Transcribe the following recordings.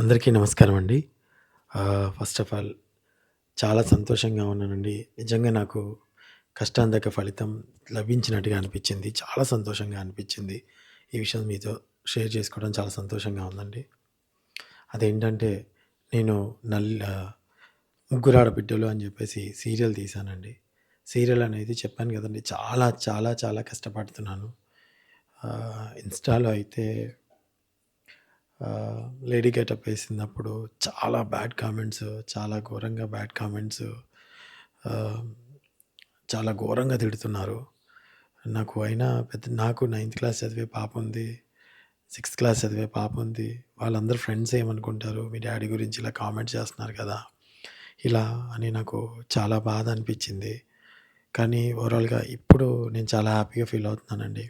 అందరికీ నమస్కారం అండి. ఫస్ట్ ఆఫ్ ఆల్ చాలా సంతోషంగా ఉన్నానండి. నిజంగా నాకు కష్టాంతక ఫలితం లభించినట్టుగా అనిపించింది. చాలా సంతోషంగా అనిపించింది. ఈ విషయం మీతో షేర్ చేసుకోవడం చాలా సంతోషంగా ఉందండి. అదేంటంటే నేను నల్ 'ముగ్గురు ఆడబిడ్డలు' అని చెప్పేసి సీరియల్ తీశానండి. సీరియల్ అనేది చెప్పాను కదండి చాలా చాలా చాలా కష్టపడుతున్నాను. ఇన్‌స్టాలో అయితే లేడీ గెటప్ వేసినప్పుడు చాలా బ్యాడ్ కామెంట్స్, చాలా ఘోరంగా బ్యాడ్ కామెంట్స్ చాలా ఘోరంగా తిడుతున్నారు. నాకు అయినా పెద్ద నాకు నైన్త్ క్లాస్ చదివే పాప ఉంది. సిక్స్త్ క్లాస్ చదివే పాప ఉంది. వాళ్ళందరూ ఫ్రెండ్స్ ఏమనుకుంటారు? మీ డాడీ గురించి ఇలా కామెంట్ చేస్తున్నారు కదా! ఇలా అని నాకు చాలా బాధ అనిపించింది. కానీ ఓవరాల్‌గా ఇప్పుడు నేను చాలా హ్యాపీగా ఫీల్ అవుతున్నానండి.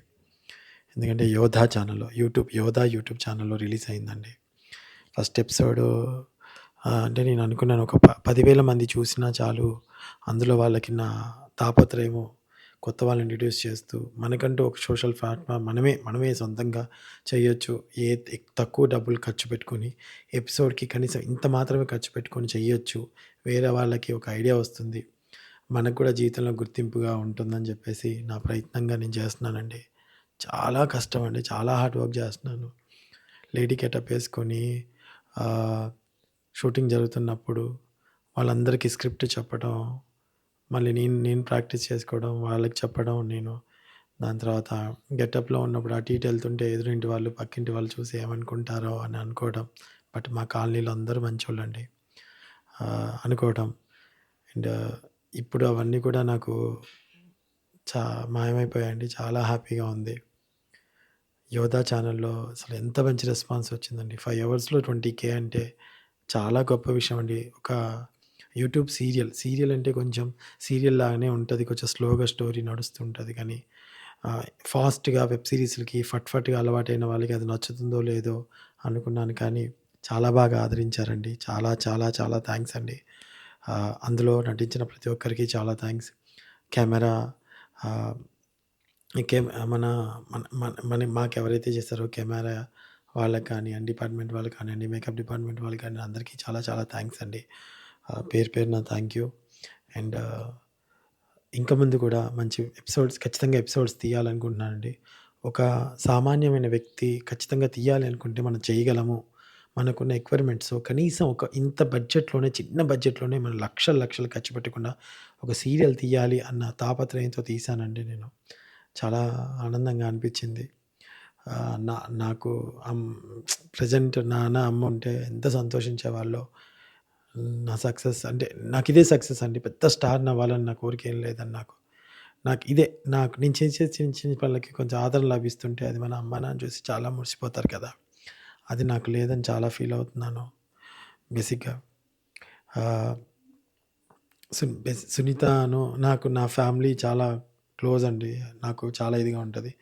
ఎందుకంటే 'యోధా' ఛానల్‌లో యూట్యూబ్ 'యోధా' యూట్యూబ్ ఛానల్‌లో రిలీజ్ అయిందండి. ఫస్ట్ ఎపిసోడ్ అంటే నేను అనుకున్నాను ఒక ప పదివేల మంది చూసినా చాలు. అందులో వాళ్ళకి నా తాపత్రయము కొత్త వాళ్ళని ఇంట్రడ్యూస్ చేస్తూ మనకంటూ ఒక సోషల్ ప్లాట్ఫామ్ మనమే మనమే సొంతంగా చేయొచ్చు. ఏ తక్కువ డబ్బులు ఖర్చు పెట్టుకొని ఎపిసోడ్‌కి కనీసం ఇంత మాత్రమే ఖర్చు పెట్టుకొని చేయొచ్చు. వేరే వాళ్ళకి ఒక ఐడియా వస్తుంది. మనకు కూడా జీవితంలో గుర్తింపుగా ఉంటుందని చెప్పేసి నా ప్రయత్నంగా నేను చేస్తున్నానండి. చాలా కష్టం అండి. చాలా హార్డ్ వర్క్ చేస్తున్నాను. లేడీ గెటప్ వేసుకొని షూటింగ్ జరుగుతున్నప్పుడు వాళ్ళందరికీ స్క్రిప్ట్ చెప్పడం, మళ్ళీ నేను నేను ప్రాక్టీస్ చేసుకోవడం, వాళ్ళకి చెప్పడం నేను. దాని తర్వాత గెటప్‌లో ఉన్నప్పుడు అటు ఇటు వెళ్తుంటే ఎదురింటి వాళ్ళు, పక్కింటి వాళ్ళు చూసి ఏమనుకుంటారో అని అనుకోవడం. బట్ మా కాలనీలో అందరూ మంచోళ్ళండి. ఆహ్, అనుకోవడం. అండ్ ఇప్పుడు అవన్నీ కూడా నాకు చా మాయమైపోయాయండి. చాలా హ్యాపీగా ఉంది. 'యోధా' ఛానల్‌లో అసలు ఎంత మంచి రెస్పాన్స్ వచ్చిందండి. ఫైవ్ అవర్స్‌లో ట్వంటీ కే అంటే చాలా గొప్ప విషయం అండి. ఒక యూట్యూబ్ సీరియల్, సీరియల్ అంటే కొంచెం సీరియల్ లాగానే ఉంటుంది కొంచెం స్లోగా స్టోరీ నడుస్తూ కానీ ఫాస్ట్‌గా వెబ్ సిరీస్లకి ఫట్ ఫట్‌గా అలవాటైన వాళ్ళకి అది నచ్చుతుందో లేదో అనుకున్నాను. కానీ చాలా బాగా ఆదరించారండి. చాలా చాలా చాలా థ్యాంక్స్ అండి. అందులో నటించిన ప్రతి ఒక్కరికి చాలా థ్యాంక్స్ కెమెరా కెమ్ మన మన మన మన మాకెవరైతే చేస్తారో కెమెరా వాళ్ళకి కానియండి, డిపార్ట్మెంట్ వాళ్ళకి కానియండి, మేకప్ డిపార్ట్మెంట్ వాళ్ళకి కానియండి, అందరికీ చాలా చాలా థాంక్స్ అండి. ఆహ్, పేరు పేరున థాంక్ యూ. అండ్ ఇంకా ముందు కూడా మంచి ఎపిసోడ్స్ ఖచ్చితంగా ఎపిసోడ్స్ తీయాలనుకుంటున్నానండి. ఒక సామాన్యమైన వ్యక్తి ఖచ్చితంగా తీయాలి అనుకుంటే మనం చేయగలము. మనకున్న రిక్వైర్మెంట్స్ కనీసం ఒక ఇంత బడ్జెట్‌లోనే చిన్న బడ్జెట్‌లోనే మనం లక్షలు లక్షలు ఖర్చు పెట్టకుండా ఒక సీరియల్ తీయాలి అన్న తాపత్రయంతో తీశానండి నేను. చాలా ఆనందంగా అనిపించింది. ఆహ్, నా నాకు అం ప్రెజెంట్ నాన్న, అమ్మ ఉంటే ఎంత సంతోషించేవాళ్ళో. నా సక్సెస్ అంటే నాకిదే సక్సెస్ అండి. పెద్ద స్టార్‌ని అవ్వాలని నా కోరిక ఏం లేదండి నాకు. నాకు ఇదే నాకు నేను చేసే చిన్న చిన్న పనులకి కొంచెం ఆదరణ లభిస్తుంటే అది మన అమ్మ, నాన్న చూసి చాలా మురిసిపోతారు కదా! అది నాకు లేదని చాలా ఫీల్ అవుతున్నాను. బేసిక్‌గా. ఆహ్, సున్ బేస్ సునీతను నాకు నా ఫ్యామిలీ చాలా క్లోజ్ అండి. నాకు చాలా ఇదిగా ఉంటుంది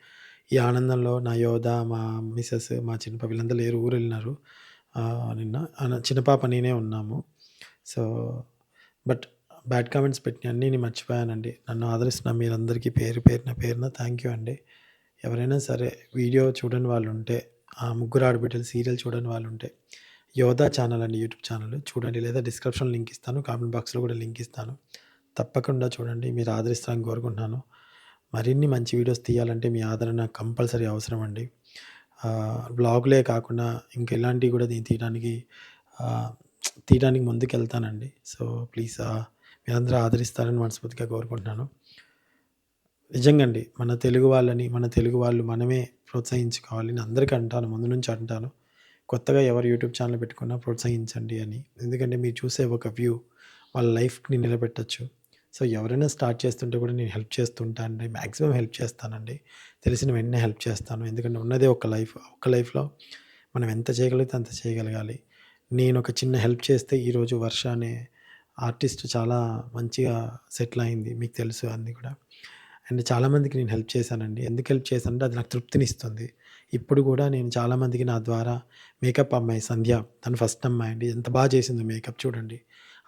ఈ ఆనందంలో నా యోధ, మా మిసెస్, మా చిన్న పాప వీళ్ళందరూ లేరు ఊరెళ్ళినారు. ఆహ్, నిన్న ఆహ్, చిన్న పాప నేనే ఉన్నాము. సో, బట్ బ్యాడ్ కామెంట్స్ పెట్టిన అన్ని నేను మర్చిపోయానండి. నన్ను ఆదరిస్తున్న మీరందరికీ పేరు పేరున పేరున థ్యాంక్ యూ అండి. ఎవరైనా సరే వీడియో చూడని వాళ్ళు ఉంటే ఆ 'ముగ్గురు ఆడబిడ్డలు' సీరియల్ చూడని వాళ్ళు ఉంటే 'యోధా' ఛానల్ అండి యూట్యూబ్ ఛానల్ చూడండి. లేదా డిస్క్రిప్షన్ లింక్ ఇస్తాను. కామెంట్ బాక్స్‌లో కూడా లింక్ ఇస్తాను. తప్పకుండా చూడండి. మీరు ఆదరిస్తారని కోరుకుంటున్నాను. మరిన్ని మంచి వీడియోస్ తీయాలంటే మీ ఆదరణ కంపల్సరీ అవసరం అండి. బ్లాగులే కాకుండా ఇంకెలాంటివి కూడా నేను తీయడానికి తీయడానికి తీయడానికి ముందుకెళ్తానండి. సో, ప్లీజ్ మీరందరూ ఆదరిస్తారని మనస్ఫూర్తిగా కోరుకుంటున్నాను. నిజంగా అండి. మన తెలుగు వాళ్ళని, మన తెలుగు వాళ్ళు మనమే ప్రోత్సహించుకోవాలి. నేను అందరికీ అంటాను. ముందు నుంచి అంటాను. కొత్తగా ఎవరు యూట్యూబ్ ఛానల్ పెట్టుకున్నా ప్రోత్సహించండి అని. ఎందుకంటే మీరు చూసే ఒక వ్యూ వాళ్ళ లైఫ్‌ని నిలబెట్టచ్చు సో, ఎవరైనా స్టార్ట్ చేస్తుంటే కూడా నేను హెల్ప్ చేస్తుంటానండి మ్యాక్సిమం హెల్ప్ చేస్తానండి. తెలిసిన వెంటనే హెల్ప్ చేస్తాను. ఎందుకంటే ఉన్నదే ఒక లైఫ్. ఒక లైఫ్‌లో మనం ఎంత చేయగలిగితే అంత చేయగలగాలి. నేను ఒక చిన్న హెల్ప్ చేస్తే ఈరోజు వర్ష అనే ఆర్టిస్ట్ చాలా మంచిగా సెటిల్ అయింది. మీకు తెలుసు అన్నీ కూడా. అండ్ చాలామందికి నేను హెల్ప్ చేశానండి. ఎందుకు హెల్ప్ చేశానంటే అది నాకు తృప్తినిస్తుంది. ఇప్పుడు కూడా నేను చాలామందికి నా ద్వారా మేకప్ అమ్మాయి సంధ్య తను ఫస్ట్ అమ్మాయి అండి. ఎంత బాగా చేసిందో మేకప్ చూడండి.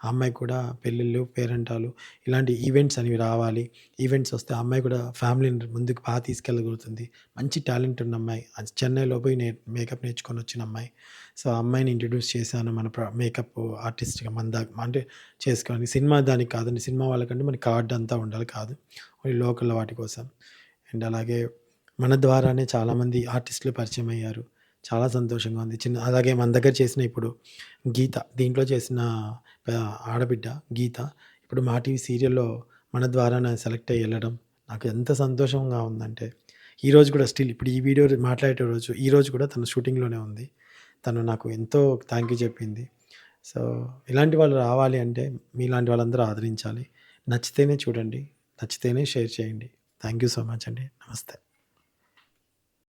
ఆ అమ్మాయి కూడా పెళ్ళిళ్ళు, పేరెంటాలు ఇలాంటి ఈవెంట్స్ అనేవి రావాలి. ఈవెంట్స్ వస్తే ఆ అమ్మాయి కూడా ఫ్యామిలీని ముందుకు బాగా తీసుకెళ్ళగలుగుతుంది. మంచి టాలెంట్ ఉన్న అమ్మాయి. అది చెన్నైలో పోయి నే మేకప్ నేర్చుకొనొచ్చిన అమ్మాయి. సో, ఆ అమ్మాయిని ఇంట్రడ్యూస్ చేశాను మన ప్ర మేకప్ ఆర్టిస్ట్‌గా మన దా అంటే చేసుకోవాలి సినిమా దానికి కాదండి. సినిమా వాళ్ళకంటే మనకి కార్డ్ అంతా ఉండాలి కాదు. ఓన్లీ లోకల్ వాటి కోసం. అండ్ అలాగే మన ద్వారానే చాలామంది ఆర్టిస్టులు పరిచయం అయ్యారు. చాలా సంతోషంగా ఉంది. చిన్న అలాగే మన దగ్గర చేసిన ఇప్పుడు గీత దీంట్లో చేసిన ఆడబిడ్డ గీత ఇప్పుడు మా టీవీ సీరియల్‌లో మన ద్వారా నేను సెలెక్ట్ అయ్యి వెళ్ళడం నాకు ఎంత సంతోషంగా ఉందంటే, ఈరోజు కూడా స్టిల్ ఇప్పుడు ఈ వీడియో మాట్లాడే రోజు ఈరోజు కూడా తన షూటింగ్‌లోనే ఉంది. తను నాకు ఎంతో థ్యాంక్ యూ చెప్పింది. సో, ఇలాంటి వాళ్ళు రావాలి అంటే మీలాంటి వాళ్ళందరూ ఆదరించాలి. నచ్చితేనే చూడండి. నచ్చితేనే షేర్ చేయండి. థ్యాంక్ యూ సో మచ్ అండి. నమస్తే.